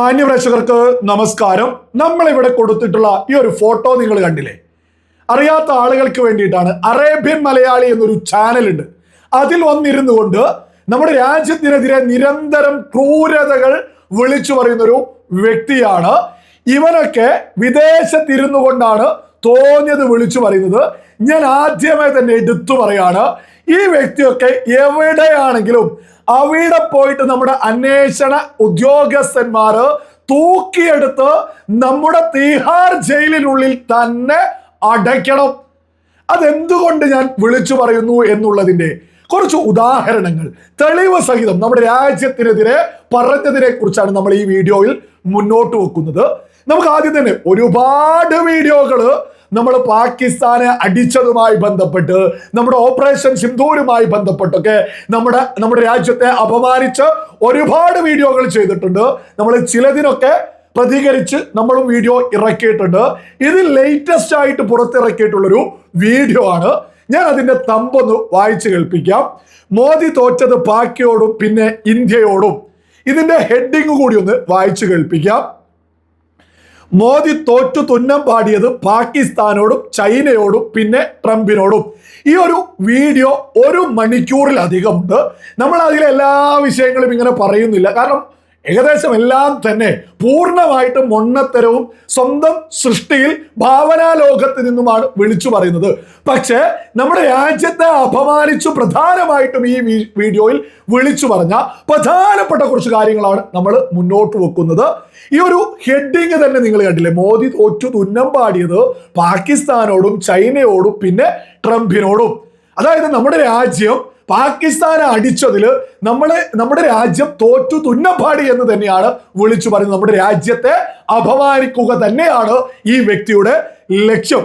മാന്യ പ്രേക്ഷകർക്ക് നമസ്കാരം. നമ്മളിവിടെ കൊടുത്തിട്ടുള്ള ഈ ഒരു ഫോട്ടോ നിങ്ങൾ കണ്ടില്ലേ? അറിയാത്ത ആളുകൾക്ക് വേണ്ടിയിട്ടാണ് അറേബ്യൻ മലയാളി എന്നൊരു ചാനലുണ്ട്. അതിൽ വന്നിരുന്നു കൊണ്ട് നമ്മുടെ രാജ്യത്തിനെതിരെ നിരന്തരം ക്രൂരതകൾ വിളിച്ചു പറയുന്നൊരു വ്യക്തിയാണ്. ഇവനൊക്കെ വിദേശത്തിരുന്നു കൊണ്ടാണ് തോന്നിയത് വിളിച്ചു പറയുന്നത്. ഞാൻ ആദ്യമേ തന്നെ എടുത്തു പറയാണ്. ഈ വ്യക്തിയൊക്കെ എവിടെയാണെങ്കിലും അവിടെ പോയിട്ട് നമ്മുടെ അന്വേഷണ ഉദ്യോഗസ്ഥന്മാര് തൂക്കിയെടുത്ത് നമ്മുടെ തീഹാർ ജയിലിനുള്ളിൽ തന്നെ അടയ്ക്കണം. അതെന്തുകൊണ്ട് ഞാൻ വിളിച്ചു പറയുന്നു എന്നുള്ളതിന്റെ കുറച്ച് ഉദാഹരണങ്ങൾ. തെളിവ് സഹിതം നമ്മുടെ രാജ്യത്തിനെതിരെ പറഞ്ഞതിനെ കുറിച്ചാണ് നമ്മൾ ഈ വീഡിയോയിൽ മുന്നോട്ട് വെക്കുന്നത്. നമുക്ക് ആദ്യം തന്നെ ഒരുപാട് വീഡിയോകൾ നമ്മൾ പാകിസ്ഥാനെ അടിച്ചതുമായി ബന്ധപ്പെട്ട് നമ്മുടെ ഓപ്പറേഷൻ സിന്ധൂരുമായി ബന്ധപ്പെട്ടൊക്കെ നമ്മുടെ നമ്മുടെ രാജ്യത്തെ അപമാനിച്ച് ഒരുപാട് വീഡിയോകൾ ചെയ്തിട്ടുണ്ട്. നമ്മൾ ചിലതിനൊക്കെ പ്രതികരിച്ച് നമ്മളും വീഡിയോ ഇറക്കിയിട്ടുണ്ട്. ഇത് ലേറ്റസ്റ്റ് ആയിട്ട് പുറത്തിറക്കിയിട്ടുള്ളൊരു വീഡിയോ ആണ്. ഞാൻ അതിന്റെ തമ്പൊന്ന് വായിച്ചു കേൾപ്പിക്കാം. മോദി തോറ്റത് പാക്കിയോടും പിന്നെ ഇന്ത്യയോടും. ഇതിന്റെ ഹെഡിങ് കൂടി ഒന്ന് വായിച്ചു കേൾപ്പിക്കാം. മോദി തോറ്റു തുന്നം പാടിയത് പാകിസ്ഥാനോടും ചൈനയോടും പിന്നെ ട്രംപിനോടും. ഈ ഒരു വീഡിയോ ഒരു മണിക്കൂറിലധികം ഉണ്ട് നമ്മൾ അതിലെ എല്ലാ വിഷയങ്ങളും ഇങ്ങനെ പറയുന്നില്ല. കാരണം ഏകദേശം എല്ലാം തന്നെ പൂർണമായിട്ടും മൊണ്ണത്തരവും സ്വന്തം സൃഷ്ടിയിൽ ഭാവനാലോകത്ത് നിന്നുമാണ് വിളിച്ചു പറയുന്നത്. പക്ഷേ നമ്മുടെ രാജ്യത്തെ അപമാനിച്ചു പ്രധാനമായിട്ടും ഈ വീഡിയോയിൽ വിളിച്ചു പറഞ്ഞ പ്രധാനപ്പെട്ട കുറച്ച് കാര്യങ്ങളാണ് നമ്മൾ മുന്നോട്ട് വെക്കുന്നത്. ഈ ഒരു ഹെഡിങ് തന്നെ നിങ്ങൾ കണ്ടില്ലേ? മോദി തോറ്റു തുന്നം പാടിയത് പാകിസ്ഥാനോടും ചൈനയോടും പിന്നെ ട്രംപിനോടും. അതായത് നമ്മുടെ രാജ്യം പാകിസ്ഥാനെ അടിച്ചതിൽ നമ്മളെ നമ്മുടെ രാജ്യം തോറ്റു തുന്നപ്പാടി എന്ന് തന്നെയാണ് വിളിച്ചു പറയുന്നത്. നമ്മുടെ രാജ്യത്തെ അപമാനിക്കുക തന്നെയാണ് ഈ വ്യക്തിയുടെ ലക്ഷ്യം.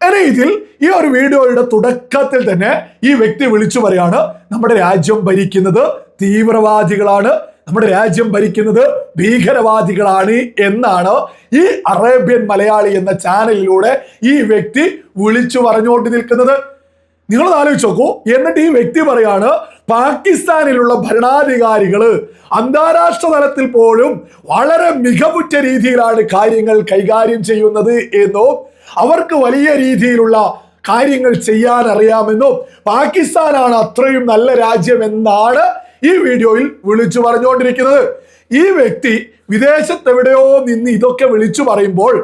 എന്നെ ഇതിൽ ഈ ഒരു വീഡിയോയുടെ തുടക്കത്തിൽ തന്നെ ഈ വ്യക്തി വിളിച്ചു പറയാണ് നമ്മുടെ രാജ്യം ഭരിക്കുന്നത് തീവ്രവാദികളാണ്. നമ്മുടെ രാജ്യം ഭരിക്കുന്നത് ഭീകരവാദികളാണ് എന്നാണ് ഈ അറേബ്യൻ മലയാളി എന്ന ചാനലിലൂടെ ഈ വ്യക്തി വിളിച്ചു പറഞ്ഞുകൊണ്ട് നിൽക്കുന്നത് നിങ്ങൾ ആലോചിച്ച് നോക്കൂ. എന്നിട്ട് ഈ വ്യക്തി പറയാണ് പാകിസ്ഥാനിലുള്ള ഭരണാധികാരികൾ അന്താരാഷ്ട്ര തലത്തിൽ പോലും വളരെ മികവുറ്റ രീതിയിലാണ് കാര്യങ്ങൾ കൈകാര്യം ചെയ്യുന്നത് എന്നോ അവർക്ക് വലിയ രീതിയിലുള്ള കാര്യങ്ങൾ ചെയ്യാൻ അറിയാമെന്നും പാകിസ്ഥാനാണ് അത്രയും നല്ല രാജ്യം എന്നാണ് ഈ വീഡിയോയിൽ വിളിച്ചു പറഞ്ഞുകൊണ്ടിരിക്കുന്നത്. ഈ വ്യക്തി വിദേശത്തെവിടെയോ നിന്ന് ഇതൊക്കെ വിളിച്ചു പറയുമ്പോൾ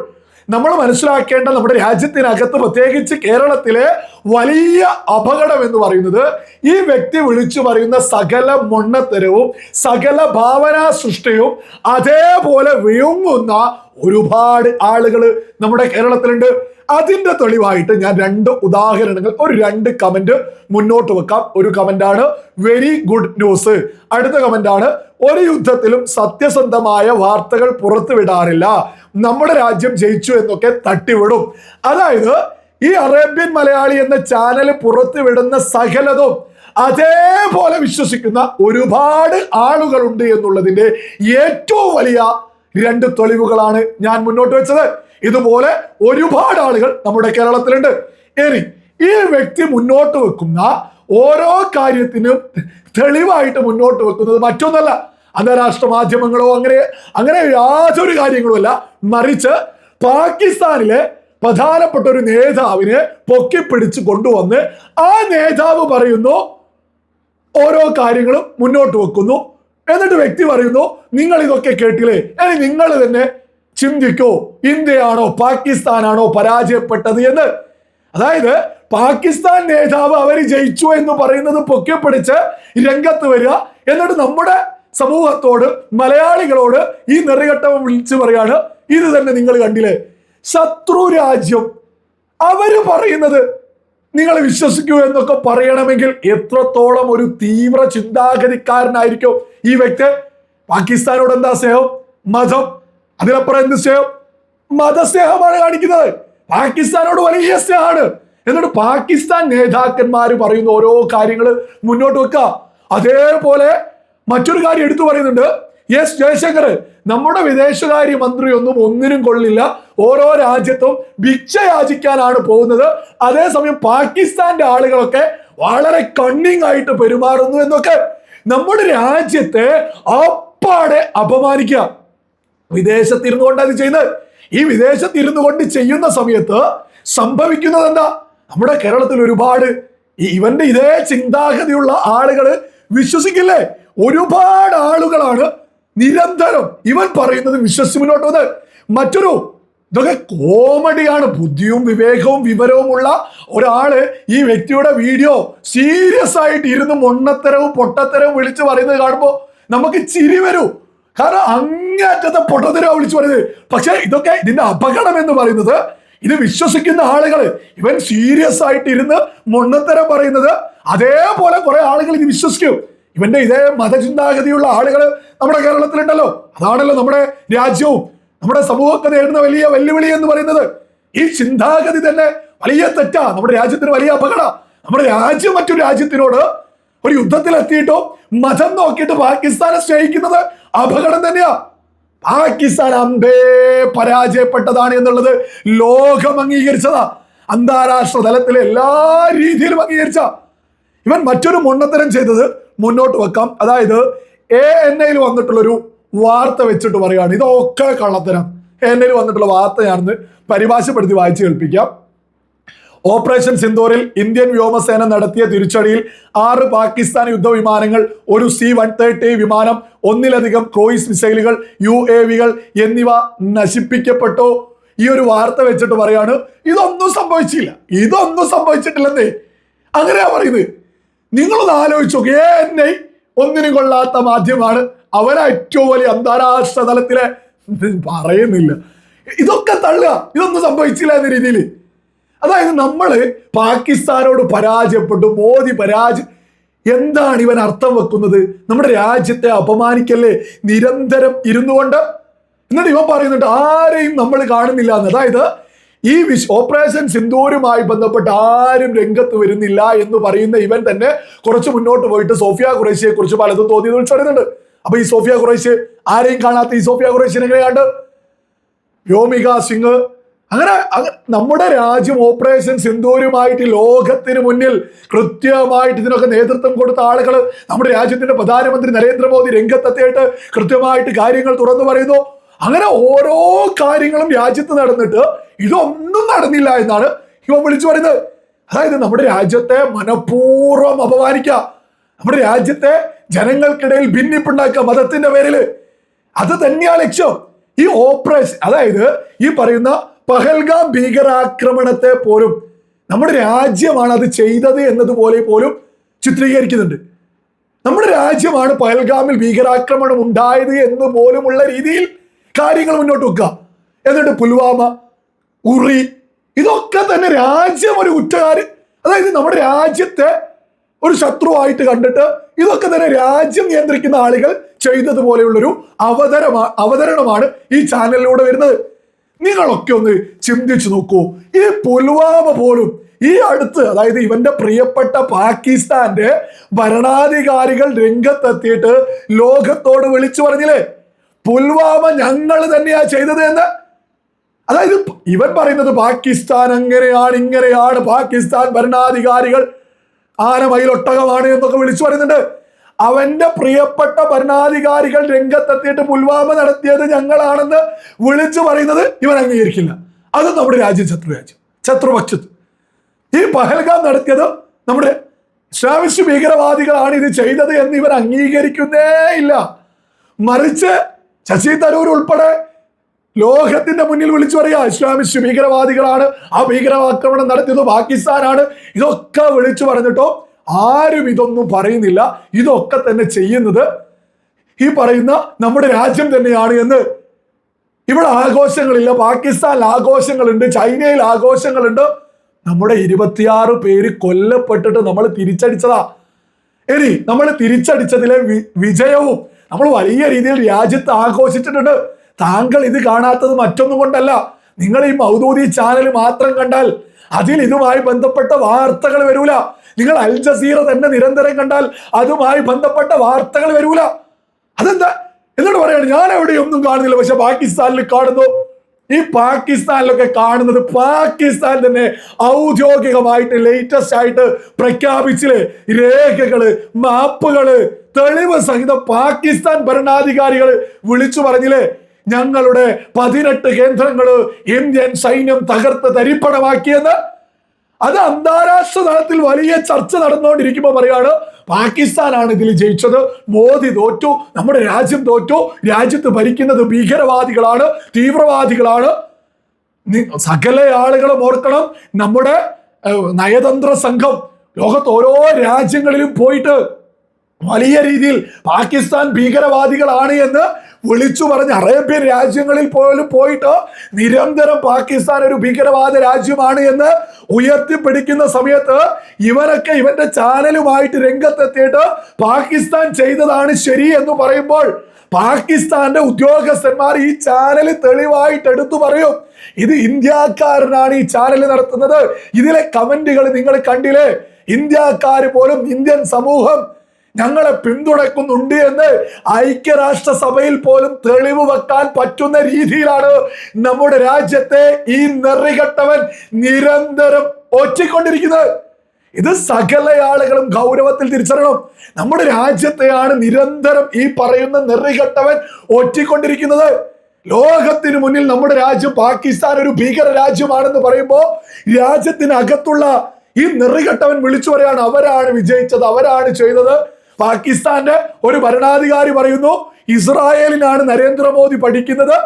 നമ്മൾ മനസ്സിലാക്കേണ്ട നമ്മുടെ രാജ്യത്തിനകത്ത് പ്രത്യേകിച്ച് കേരളത്തിലെ വലിയ അപകടം എന്ന് പറയുന്നത് ഈ വ്യക്തി വിളിച്ചു പറയുന്ന സകല മൊണ്ണത്തരവും സകല ഭാവനാ സൃഷ്ടിയും അതേപോലെ വിഴുങ്ങുന്ന ഒരുപാട് ആളുകൾ നമ്മുടെ കേരളത്തിലുണ്ട്. അതിന്റെ തെളിവായിട്ട് ഞാൻ രണ്ട് ഉദാഹരണങ്ങൾ ഒരു രണ്ട് കമന്റ് മുന്നോട്ട് വെക്കാം. ഒരു കമന്റാണ് വെരി ഗുഡ് ന്യൂസ് അടുത്ത കമന്റാണ് ഒരു യുദ്ധത്തിലും സത്യസന്ധമായ വാർത്തകൾ പുറത്തുവിടാറില്ല. നമ്മുടെ രാജ്യം ജയിച്ചു എന്നൊക്കെ തട്ടിവിടും. അതായത് ഈ അറേബ്യൻ മലയാളി എന്ന ചാനൽ പുറത്തുവിടുന്ന സകലതും അതേപോലെ വിശ്വസിക്കുന്ന ഒരുപാട് ആളുകളുണ്ട് എന്നുള്ളതിന്റെ ഏറ്റവും വലിയ രണ്ട് തെളിവുകളാണ് ഞാൻ മുന്നോട്ട് വെച്ചത്. ഇതുപോലെ ഒരുപാട് ആളുകൾ നമ്മുടെ കേരളത്തിലുണ്ട്. ഇനി ഈ വ്യക്തി മുന്നോട്ട് വെക്കുന്ന ഓരോ കാര്യത്തിനും തെളിവായിട്ട് മുന്നോട്ട് വെക്കുന്നത് മറ്റൊന്നല്ല. അന്താരാഷ്ട്ര മാധ്യമങ്ങളോ അങ്ങനെ അങ്ങനെ യാതൊരു കാര്യങ്ങളുമല്ല മറിച്ച് പാകിസ്ഥാനിലെ പ്രധാനപ്പെട്ട ഒരു നേതാവിനെ പൊക്കിപ്പിടിച്ച് കൊണ്ടുവന്ന് ആ നേതാവ് പറയുന്നു ഓരോ കാര്യങ്ങളും മുന്നോട്ട് വെക്കുന്നു. എന്നിട്ട് വ്യക്തി പറയുന്നു നിങ്ങൾ ഇതൊക്കെ കേട്ടില്ലേ? ഇനി നിങ്ങൾ തന്നെ ചിന്തിക്കോ ഇന്ത്യയാണോ പാകിസ്ഥാനാണോ പരാജയപ്പെട്ടത് എന്ന്. അതായത് പാകിസ്ഥാൻ നേതാവ് അവർ ജയിച്ചു എന്ന് പറയുന്നത് പൊക്കിപ്പിടിച്ച് രംഗത്ത് വരിക എന്നിട്ട് നമ്മുടെ സമൂഹത്തോട് മലയാളികളോട് ഈ നെറികെട്ടവൻ വിളിച്ചു പറയാണ് ഇത് തന്നെ നിങ്ങൾ കണ്ടില്ലേ? ശത്രു രാജ്യം. അവർ പറയുന്നത് നിങ്ങൾ വിശ്വസിക്കൂ എന്നൊക്കെ പറയണമെങ്കിൽ എത്രത്തോളം ഒരു തീവ്ര ചിന്താഗതിക്കാരനായിരിക്കും ഈ വ്യക്തി? പാകിസ്ഥാനോട് എന്താ സ്നേഹം? മതം. അതിലപ്പുറം എന്ത് സ്നേഹം? മതസ്നേഹമാണ് കാണിക്കുന്നത്. പാകിസ്ഥാനോട് വലിയ സ്നേഹമാണ്. എന്നിട്ട് പാകിസ്ഥാൻ നേതാക്കന്മാർ പറയുന്ന ഓരോ കാര്യങ്ങൾ മുന്നോട്ട് വെക്കുക അതേപോലെ മറ്റൊരു കാര്യം എടുത്തു പറയുന്നുണ്ട്. എസ് ജയശങ്കർ നമ്മുടെ വിദേശകാര്യ മന്ത്രി ഒന്നും ഒന്നിനും കൊള്ളില്ല. ഓരോ രാജ്യത്തും ഭിക്ഷ യാചിക്കാനാണ് പോകുന്നത്. അതേസമയം പാകിസ്ഥാന്റെ ആളുകളൊക്കെ വളരെ കണ്ണിങ് ആയിട്ട് പെരുമാറുന്നു എന്നൊക്കെ. നമ്മുടെ രാജ്യത്തെ അപ്പാടെ അപമാനിക്കുക വിദേശത്തിരുന്നു കൊണ്ട് അത് ചെയ്യുന്നത്? ഈ വിദേശത്തിരുന്നു കൊണ്ട് ചെയ്യുന്ന സമയത്ത് സംഭവിക്കുന്നത് എന്താ നമ്മുടെ കേരളത്തിൽ ഒരുപാട് ഇവന്റെ ഇതേ ചിന്താഗതിയുള്ള ആളുകൾ വിശ്വസിക്കില്ലേ? ഒരുപാട് ആളുകളാണ് നിരന്തരം ഇവൻ പറയുന്നത് വിശ്വസിച്ച് മുന്നോട്ട് വന്നത് മറ്റൊരു ഇതൊക്കെ കോമഡിയാണ് ബുദ്ധിയും വിവേകവും വിവരവുമുള്ള ഒരാൾ ഈ വ്യക്തിയുടെ വീഡിയോ സീരിയസ് ആയിട്ട് ഇരുന്ന് മൊണ്ണത്തരവും പൊട്ടത്തരവും വിളിച്ച് പറയുന്നത് കാണുമ്പോൾ നമുക്ക് ചിരി വരൂ. കാരണം അങ്ങേറ്റത്തെ പൊട്ടത്തരവും വിളിച്ചു പറയുന്നത്. പക്ഷേ ഇതൊക്കെ ഇതിന്റെ അപകടം എന്ന് പറയുന്നത് ഇത് വിശ്വസിക്കുന്ന ആളുകൾ ഇവൻ സീരിയസ് ആയിട്ട് ഇരുന്ന് മൊണ്ണത്തരം പറയുന്നത് അതേപോലെ കുറെ ആളുകൾ ഇത് വിശ്വസിക്കും. ഇവന്റെ ഇതേ മതചിന്താഗതിയുള്ള ആളുകൾ നമ്മുടെ കേരളത്തിലുണ്ടല്ലോ. അതാണല്ലോ നമ്മുടെ രാജ്യവും. നമ്മുടെ സമൂഹത്തെ നേരിടുന്ന വലിയ വെല്ലുവിളി എന്ന് പറയുന്നത്. ഈ ചിന്താഗതി തന്നെ വലിയ തെറ്റാ. നമ്മുടെ രാജ്യത്തിന് വലിയ അപകട. നമ്മുടെ രാജ്യം മറ്റൊരു രാജ്യത്തിനോട് ഒരു യുദ്ധത്തിലെത്തിയിട്ടോ മതം നോക്കിയിട്ട് പാകിസ്ഥാനെ സ്നേഹിക്കുന്നത് അപകടം തന്നെയാ. പാകിസ്ഥാൻ അമ്പേ പരാജയപ്പെട്ടതാണ് എന്നുള്ളത് ലോകം അംഗീകരിച്ചതാ. അന്താരാഷ്ട്ര തലത്തിൽ എല്ലാ രീതിയിലും അംഗീകരിച്ച. ഇവൻ മറ്റൊരു മുണ്ണത്തരം ചെയ്തത് മുന്നോട്ട് വെക്കാം. അതായത് എ എൻ ഐയിൽ വന്നിട്ടുള്ളൊരു വാർത്ത വെച്ചിട്ട് പറയുകയാണ്. ഇതൊക്കെ കള്ളത്തരം. എൻ ഐയിൽ വന്നിട്ടുള്ള വാർത്ത പരിഭാഷപ്പെടുത്തി വായിച്ചു കേൾപ്പിക്കാം. ഓപ്പറേഷൻ സിന്ദൂറിൽ ഇന്ത്യൻ വ്യോമസേന നടത്തിയ തിരിച്ചടിയിൽ ആറ് പാകിസ്ഥാൻ യുദ്ധവിമാനങ്ങൾ ഒരു സി വൺ തേർട്ടി വിമാനം ഒന്നിലധികം ക്രൂയിസ് മിസൈലുകൾ യു എ വികൾ എന്നിവ നശിപ്പിക്കപ്പെട്ടു. ഈ ഒരു വാർത്ത വെച്ചിട്ട് പറയാണ് ഇതൊന്നും സംഭവിച്ചില്ല ഇതൊന്നും സംഭവിച്ചിട്ടില്ലെന്നേ. അങ്ങനെയാ പറയുന്നത്. നിങ്ങളൊന്ന് ആലോചിച്ചു എന്നെ ഒന്നിനും കൊള്ളാത്ത മാധ്യമമാണ്. അവരാ ഏറ്റവും വലിയ അന്താരാഷ്ട്ര തലത്തിലെ പറയുന്നില്ല. ഇതൊക്കെ തള്ളുക ഇതൊന്നും സംഭവിച്ചില്ല എന്ന രീതിയിൽ. അതായത് നമ്മൾ പാകിസ്ഥാനോട് പരാജയപ്പെട്ടു മോദി പരാജയ എന്താണ് ഇവൻ അർത്ഥം വെക്കുന്നത്? നമ്മുടെ രാജ്യത്തെ അപമാനിക്കല്ലേ? നിരന്തരം ഇരുന്നു കൊണ്ട് എന്നിട്ട് ഇവൻ പറയുന്നുണ്ട് ആരെയും നമ്മൾ കാണുന്നില്ല എന്ന്. അതായത് ഈ വിശ് ഓപ്പറേഷൻ സിന്ദൂരുമായി ബന്ധപ്പെട്ട് ആരും രംഗത്ത് വരുന്നില്ല എന്ന് പറയുന്ന ഇവൻ തന്നെ കുറച്ച് മുന്നോട്ട് പോയിട്ട് സോഫിയ ഖുറേഷിയെ കുറിച്ച് പലതും തോന്നി വിളിച്ചറിയുന്നുണ്ട് അപ്പൊ ഈ സോഫിയ ഖുറേഷ് ആരെയും കാണാത്ത ഈ സോഫിയ ഖുറേഷിനെ എങ്ങനെയാണ്ട്? വ്യോമിക സിംഗ് അങ്ങനെ അങ്ങ- നമ്മുടെ രാജ്യം ഓപ്പറേഷൻ സിന്ദൂരുമായിട്ട് ലോകത്തിന് മുന്നിൽ കൃത്യമായിട്ട് ഇതിനൊക്കെ നേതൃത്വം കൊടുത്ത ആളുകൾ നമ്മുടെ രാജ്യത്തിന്റെ പ്രധാനമന്ത്രി നരേന്ദ്രമോദി രംഗത്തെത്തിയിട്ട് കൃത്യമായിട്ട് കാര്യങ്ങൾ തുറന്നു പറയുന്നു. അങ്ങനെ ഓരോ കാര്യങ്ങളും രാജ്യത്ത് നടന്നിട്ട് ഇതൊന്നും നടന്നില്ല എന്നാണ് ഇവൻ വിളിച്ചു പറയുന്നത്. അതായത് നമ്മുടെ രാജ്യത്തെ മനഃപൂർവം അപമാനിക്കുക. നമ്മുടെ രാജ്യത്തെ ജനങ്ങൾക്കിടയിൽ ഭിന്നിപ്പുണ്ടാക്കുക മതത്തിന്റെ പേരിൽ അത് തന്നെയാണ് ലക്ഷ്യം. ഈ ഓപ്പറേഷൻ അതായത് ഈ പറയുന്ന പഹൽഗാം ഭീകരാക്രമണത്തെ പോലും നമ്മുടെ രാജ്യമാണ് അത് ചെയ്തത് എന്നതുപോലെ പോലും ചിത്രീകരിക്കുന്നുണ്ട്. നമ്മുടെ രാജ്യമാണ് പഹൽഗാമിൽ ഭീകരാക്രമണം ഉണ്ടായത് എന്ന് പോലുമുള്ള രീതിയിൽ കാര്യങ്ങൾ മുന്നോട്ട് വെക്കുക. എന്നിട്ട് പുൽവാമ ഉറി ഇതൊക്കെ തന്നെ രാജ്യം ഒരു കുറ്റകാര് അതായത് നമ്മുടെ രാജ്യത്തെ ഒരു ശത്രുവായിട്ട് കണ്ടിട്ട് ഇതൊക്കെ തന്നെ രാജ്യം നിയന്ത്രിക്കുന്ന ആളുകൾ ചെയ്തതുപോലെയുള്ളൊരു അവതരമാ അവതരണമാണ് ഈ ചാനലിലൂടെ വരുന്നത്. നിങ്ങളൊക്കെ ഒന്ന് ചിന്തിച്ചു നോക്കൂ. ഈ പുൽവാമ പോലും ഈ അടുത്ത് അതായത് ഇവന്റെ പ്രിയപ്പെട്ട പാകിസ്ഥാന്റെ ഭരണാധികാരികൾ രംഗത്തെത്തിയിട്ട് ലോകത്തോട് വിളിച്ചു പറഞ്ഞില്ലേ? പുൽവാമ ഞങ്ങൾ തന്നെയാ ചെയ്തത് എന്ന്. അതായത് ഇവൻ പറയുന്നത് പാകിസ്ഥാൻ അങ്ങനെയാണ് ഇങ്ങനെയാണ് പാകിസ്ഥാൻ ഭരണാധികാരികൾ ആന മയിലൊട്ടകമാണ് എന്നൊക്കെ വിളിച്ചു പറയുന്നുണ്ട്. അവന്റെ പ്രിയപ്പെട്ട ഭരണാധികാരികൾ രംഗത്തെത്തിയിട്ട് പുൽവാമ നടത്തിയത് ഞങ്ങളാണെന്ന് വിളിച്ചു പറയുന്നത് ഇവൻ അംഗീകരിക്കില്ല. അത് നമ്മുടെ രാജ്യം ശത്രു രാജ്യം ശത്രുപക്ഷത്ത്. ഈ പഹൽഗാം നടത്തിയത് നമ്മുടെ ഇസ്ലാമിസ്റ്റ് ഭീകരവാദികളാണ് ഇത് ചെയ്തത് എന്ന് ഇവർ അംഗീകരിക്കുന്നേ ഇല്ല. മറിച്ച് ശശി തരൂർ ഉൾപ്പെടെ ലോകത്തിന്റെ മുന്നിൽ വിളിച്ചു പറയുക ഇസ്ലാമിസ്റ്റ് ഭീകരവാദികളാണ് ആ ഭീകരവാക്രമണം നടത്തിയത് പാകിസ്ഥാനാണ് ഇതൊക്കെ വിളിച്ചു പറഞ്ഞിട്ടോ ആരും ഇതൊന്നും പറയുന്നില്ല. ഇതൊക്കെ തന്നെ ചെയ്യുന്നത് ഈ പറയുന്ന നമ്മുടെ രാജ്യം തന്നെയാണ് എന്ന്. ഇവിടെ ആഘോഷങ്ങളില്ല. പാകിസ്ഥാനിൽ ആഘോഷങ്ങളുണ്ട്. ചൈനയിൽ ആഘോഷങ്ങളുണ്ട്. നമ്മുടെ ഇരുപത്തിയാറ് പേര് കൊല്ലപ്പെട്ടിട്ട് നമ്മൾ തിരിച്ചടിച്ചതാ. ഇനി നമ്മൾ തിരിച്ചടിച്ചതിലെ വിജയവും നമ്മൾ വലിയ രീതിയിൽ രാജ്യത്ത് ആഘോഷിച്ചിട്ടുണ്ട്. താങ്കൾ ഇത് കാണാത്തത് മറ്റൊന്നും കൊണ്ടല്ല നിങ്ങൾ ഈ മൗദൂദി ചാനൽ മാത്രം കണ്ടാൽ അതിൽ ഇതുമായി ബന്ധപ്പെട്ട വാർത്തകൾ വരൂല. നിങ്ങൾ അൽ ജസീറ തന്നെ നിരന്തരം കണ്ടാൽ അതുമായി ബന്ധപ്പെട്ട വാർത്തകൾ വരൂല. അതെന്താ? എന്നോട് പറയാണ് ഞാൻ എവിടെയൊന്നും കാണുന്നില്ല. പക്ഷെ പാകിസ്ഥാനിൽ കാണുന്നു. ഈ പാകിസ്ഥാനിലൊക്കെ കാണുന്നത് പാകിസ്ഥാൻ തന്നെ ഔദ്യോഗികമായിട്ട് ലേറ്റസ്റ്റ് ആയിട്ട് പ്രഖ്യാപിച്ചില്ലേ? രേഖകൾ മാപ്പുകൾ തെളിവ് സഹിതം പാകിസ്ഥാൻ ഭരണാധികാരികൾ വിളിച്ചു പറഞ്ഞില്ലേ? ഞങ്ങളുടെ പതിനെട്ട് കേന്ദ്രങ്ങൾ ഇന്ത്യൻ സൈന്യം തകർത്ത് തരിപ്പണമാക്കിയെന്ന് അത് അന്താരാഷ്ട്ര തലത്തിൽ വലിയ ചർച്ച നടന്നുകൊണ്ടിരിക്കുമ്പോൾ പറയാണ് പാകിസ്ഥാനാണ് ഇതിൽ ജയിച്ചത്. മോദി തോറ്റു നമ്മുടെ രാജ്യം തോറ്റു. രാജ്യത്ത് ഭരിക്കുന്നത് ഭീകരവാദികളാണ് തീവ്രവാദികളാണ്. സകല ആളുകളും ഓർക്കണം നമ്മുടെ നയതന്ത്ര സംഘം ലോകത്ത് ഓരോ രാജ്യങ്ങളിലും പോയിട്ട് വലിയ രീതിയിൽ പാകിസ്ഥാൻ ഭീകരവാദികളാണ് എന്ന് വിളിച്ചു പറഞ്ഞ് അറേബ്യൻ രാജ്യങ്ങളിൽ പോലും പോയിട്ട് നിരന്തരം പാകിസ്ഥാൻ ഒരു ഭീകരവാദ രാജ്യമാണ് എന്ന് ഉയർത്തിപ്പിടിക്കുന്ന സമയത്ത് ഇവരൊക്കെ ഇവന്റെ ചാനലുമായിട്ട് രംഗത്തെത്തിയിട്ട് പാകിസ്ഥാൻ ചെയ്തതാണ് ശരി എന്ന് പറയുമ്പോൾ പാകിസ്ഥാന്റെ ഉദ്യോഗസ്ഥന്മാർ ഈ ചാനൽ തെളിവായിട്ട് എടുത്തു പറയും ഇത് ഇന്ത്യക്കാരനാണ് ഈ ചാനൽ നടത്തുന്നത്. ഇതിലെ കമന്റുകൾ നിങ്ങൾ കണ്ടില്ലേ? ഇന്ത്യക്കാർ പോലും ഇന്ത്യൻ സമൂഹം ഞങ്ങളെ പിന്തുണക്കുന്നുണ്ട് എന്ന് ഐക്യരാഷ്ട്രസഭയിൽ പോലും തെളിവ് വെക്കാൻ പറ്റുന്ന രീതിയിലാണ് നമ്മുടെ രാജ്യത്തെ ഈ നെറികെട്ടവൻ നിരന്തരം ഒറ്റിക്കൊണ്ടിരിക്കുന്നത് ഇത് സകല ആളുകളും ഗൗരവത്തിൽ തിരിച്ചറിയണം. നമ്മുടെ രാജ്യത്തെയാണ് നിരന്തരം ഈ പറയുന്ന നെറികെട്ടവൻ ഒറ്റിക്കൊണ്ടിരിക്കുന്നത് ലോകത്തിന് മുന്നിൽ നമ്മുടെ രാജ്യം പാകിസ്ഥാൻ ഒരു ഭീകര രാജ്യമാണെന്ന് പറയുമ്പോൾ രാജ്യത്തിനകത്തുള്ള ഈ നെറികെട്ടവൻ വിളിച്ചു പറയാണ് അവരാണ് വിജയിച്ചത് അവരാണ് ചെയ്തത്. പാകിസ്ഥാന്റെ ഒരു ഭരണാധികാരി പറയുന്നു ഇസ്രായേലിനാണ് നരേന്ദ്രമോദി പഠിക്കുന്നത്.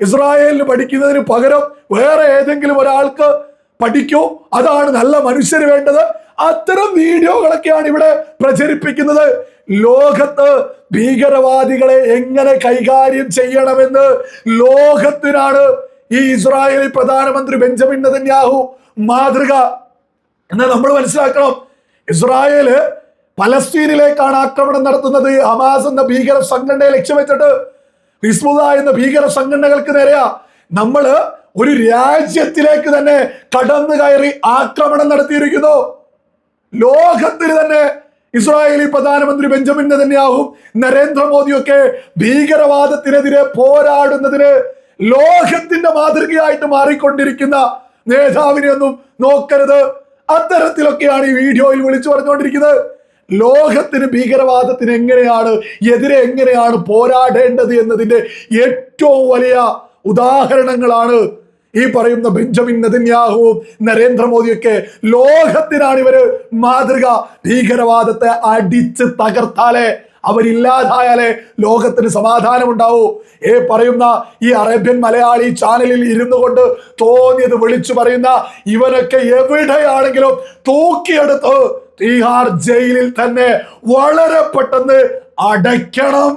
ഇസ്രായേലിന് പഠിക്കുന്നതിന് പകരം വേറെ ഏതെങ്കിലും ഒരാൾക്ക് പഠിക്കൂ. അതാണ് നല്ല മനുഷ്യന് വേണ്ടത്. അത്തരം വീഡിയോകളൊക്കെയാണ് ഇവിടെ പ്രചരിപ്പിക്കുന്നത്. ലോകത്ത് ഭീകരവാദികളെ എങ്ങനെ കൈകാര്യം ചെയ്യണമെന്ന് ലോകത്തിനാണ് ഈ ഇസ്രായേലി പ്രധാനമന്ത്രി ബെഞ്ചമിൻ നെതന്യാഹു മാതൃക. എന്ന് നമ്മൾ മനസ്സിലാക്കണം ഇസ്രായേൽ പലസ്തീനിലേക്കാണ് ആക്രമണം നടത്തുന്നത്. ഹമാസ് എന്ന ഭീകര സംഘടനയെ ലക്ഷ്യം വെച്ചിട്ട് ഹിസ്ബുദ എന്ന ഭീകര സംഘടനകൾക്ക് നേരെയാ നമ്മൾ ഒരു രാജ്യത്തിലേക്ക് തന്നെ കടന്നു കയറി ആക്രമണം നടത്തിയിരിക്കുന്നു. ലോകത്തിന് തന്നെ ഇസ്രായേലി പ്രധാനമന്ത്രി ബെഞ്ചമിൻ നെതന്യാഹും നരേന്ദ്രമോദിയൊക്കെ ഭീകരവാദത്തിനെതിരെ പോരാടുന്നതിന് ലോകത്തിന്റെ മാതൃകയായിട്ട് മാറിക്കൊണ്ടിരിക്കുന്ന നേതാവിനെ ഒന്നും നോക്കരുത്. അത്തരത്തിലൊക്കെയാണ് ഈ വീഡിയോയിൽ വിളിച്ചു പറഞ്ഞുകൊണ്ടിരിക്കുന്നത്. ലോകത്തിന് ഭീകരവാദത്തിന് എങ്ങനെയാണ് എതിരെ എങ്ങനെയാണ് പോരാടേണ്ടത് എന്നതിന്റെ ഏറ്റവും വലിയ ഉദാഹരണങ്ങളാണ് ഈ പറയുന്ന ബെഞ്ചമിൻ നദിന്യാഹുവും നരേന്ദ്രമോദിയൊക്കെ. ലോകത്തിനാണ് ഇവർ മാതൃക ഭീകരവാദത്തെ അടിച്ച് തകർത്താലേ അവരില്ലാതായാലേ ലോകത്തിന് സമാധാനം ഉണ്ടാവൂ ഏ പറയുന്ന ഈ അറേബ്യൻ മലയാളി ചാനലിൽ ഇരുന്നു കൊണ്ട് തോന്നിയത് വിളിച്ചു പറയുന്ന ഇവനൊക്കെ എവിടെയാണെങ്കിലും തൂക്കിയെടുത്ത് തീഹാർ ജയിലിൽ തന്നെ വളരെ പെട്ടെന്ന് അടയ്ക്കണം.